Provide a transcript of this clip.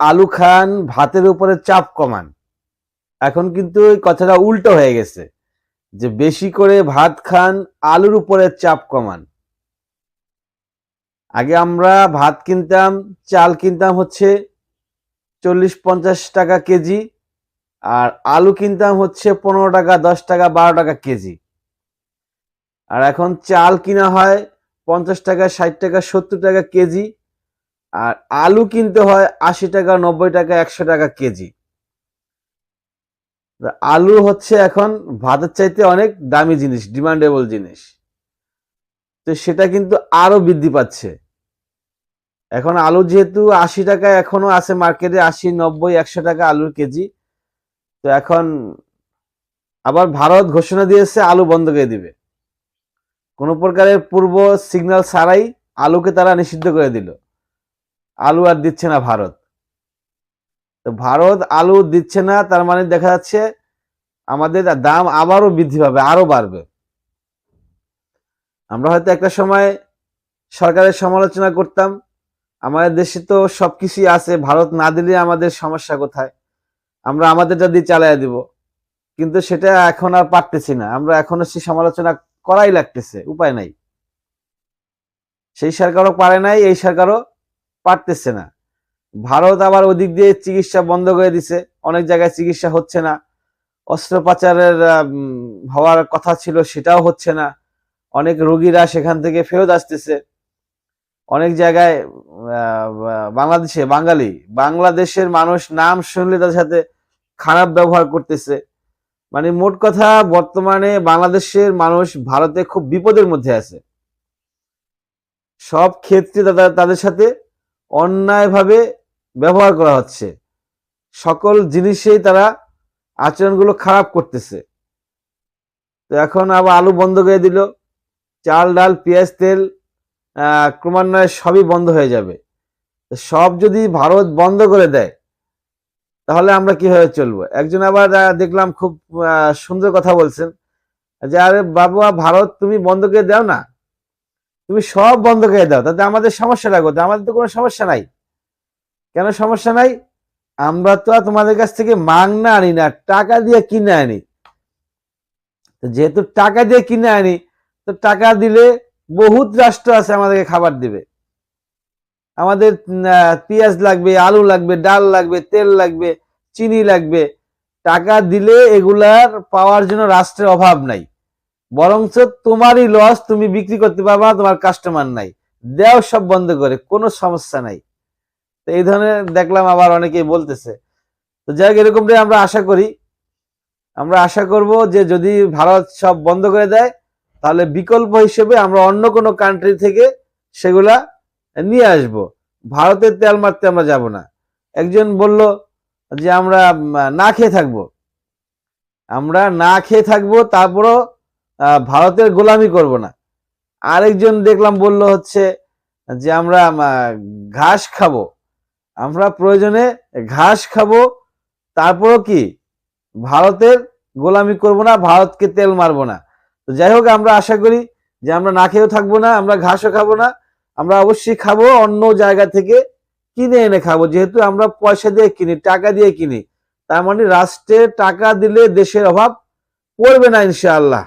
আলু খান, ভাতের উপরে চাপ কমান। এখন কিন্তু ওই কথাটা উল্টো হয়ে গেছে, যে বেশি করে ভাত খান, আলুর উপরে চাপ কমান। আগে আমরা ভাত কিনতাম, চাল কিনতাম হচ্ছে চল্লিশ পঞ্চাশ টাকা কেজি, আর আলু কিনতাম হচ্ছে পনেরো টাকা, দশ টাকা, বারো টাকা কেজি। আর এখন চাল কিনা হয় পঞ্চাশ টাকা, ষাট টাকা, সত্তর টাকা কেজি আর আলু কিনতে হয় আশি টাকা, নব্বই টাকা, একশো টাকা কেজি। আলু হচ্ছে এখন ভাতের চাইতে অনেক দামি জিনিস ডিমান্ডেবল জিনিস। তো সেটা কিন্তু আরও বৃদ্ধি পাচ্ছে। এখন আলু যেহেতু আশি টাকা এখনও আছে মার্কেটে আশি, নব্বই, একশো টাকা আলুর কেজি। তো এখন আবার ভারত ঘোষণা দিয়েছে আলু বন্ধ করে দিবে। কোনো প্রকারের পূর্ব সিগন্যাল ছাড়াই আলুকে তারা নিষিদ্ধ করে দিল। আলু আর দিচ্ছে না ভারত। তো ভারত আলু দিচ্ছে না, তার মানে দেখা যাচ্ছে আমাদের দাম আবারও বৃদ্ধি পাবে আরও বাড়বে। আমরা হয়তো একটা সময় সরকারের সমালোচনা করতাম, আমাদের দেশে তো সবকিছুই আছে, ভারত না দিলে আমাদের সমস্যা কোথায়? আমরা আমাদেরটা দিয়ে চালাই দিব। কিন্তু সেটা এখন আর পারতেছি না, আমরা এখনও সেই সমালোচনা করাই লাগতেছে, উপায় নাই। সেই সরকারও পারে নাই, এই সরকারও পারতেছে না। ভারত আবার ওদিক দিয়ে চিকিৎসা বন্ধ করে দিছে, অনেক জায়গায় চিকিৎসা হচ্ছে না। অস্ত্রোপচারের হওয়ার কথা ছিল, সেটাও হচ্ছে না। অনেক রোগীরা সেখান থেকে ফেরত আসতেছে। অনেক জায়গায় বাংলাদেশে, বাঙালি, বাংলাদেশের মানুষ নাম শুনলে তাদের সাথে খারাপ ব্যবহার করতেছে। মানে মোট কথা, বর্তমানে বাংলাদেশের মানুষ ভারতে খুব বিপদের মধ্যে আছে। সব ক্ষেত্রে তাদের সাথে অন্যায়ভাবে ব্যবহার করা হচ্ছে। সকল জিনিসেই তারা আচরণগুলো খারাপ করতেছে। তো এখন আবার আলু বন্ধ করে দিল। চাল, ডাল, পেঁয়াজ, তেল ক্রমান্বয়ে সবই বন্ধ হয়ে যাবে। সব যদি ভারত বন্ধ করে দেয়, তাহলে আমরা কীভাবে চলবো? একজন আবার দেখলাম খুব সুন্দর কথা বলছেন যে, আরে বাবা, ভারত তুমি বন্ধ করে দাও না। তুমি সব বন্ধ করে দাও, তাতে আমাদের সমস্যাটা কোথায় আমাদের তো কোনো সমস্যা নাই। কেন সমস্যা নাই? আমরা তো আর তোমাদের কাছ থেকে মাংনা আনি না, টাকা দিয়ে কিনে আনি। যেহেতু টাকা দিয়ে কিনে আনি, তো টাকা দিলে বহুত রাষ্ট্র আছে আমাদেরকে খাবার দিবে। আমাদের পেঁয়াজ লাগবে, আলু লাগবে, ডাল লাগবে, তেল লাগবে, চিনি লাগবে। টাকা দিলে এগুলার পাওয়ার জন্য রাষ্ট্রের অভাব নাই। বরঞ্চ তোমারই লস তুমি বিক্রি করতে পারবা, তোমার কাস্টমার নাই। দেও সব বন্ধ করে, কোনো সমস্যা নাই। তো এই ধরনের দেখলাম আবার অনেকেই বলতেছে। তো যাই হোক, এরকমটাই আমরা আশা করি। আমরা আশা করব যে যদি ভারত সব বন্ধ করে দেয়, তাহলে বিকল্প হিসেবে আমরা অন্য কোনো কান্ট্রি থেকে সেগুলা নিয়ে আসব। ভারতের তেল মারতে আমরা যাব না। একজন বলল যে আমরা না খেয়ে থাকব। আমরা না খেয়ে থাকব, তারপরও ভারতের গোলামি করব না। আরেকজন দেখলাম বলল হচ্ছে যে, আমরা ঘাস খাব। আমরা প্রয়োজনে ঘাস খাব। তারপরও কি? ভারতের গোলামি করব না, ভারতকে তেল মারবো না। তো যাই হোক, আমরা আশা করি যে, আমরা না খেয়েও থাকব না, আমরা ঘাসও খাব না। আমরা অবশ্যই খাব, অন্য জায়গা থেকে কিনে এনে খাব। যেহেতু আমরা পয়সা দিয়ে কিনি, টাকা দিয়ে কিনি, তার মানে রাষ্ট্রে টাকা দিলে দেশের অভাব পড়বে না ইনশাআল্লাহ।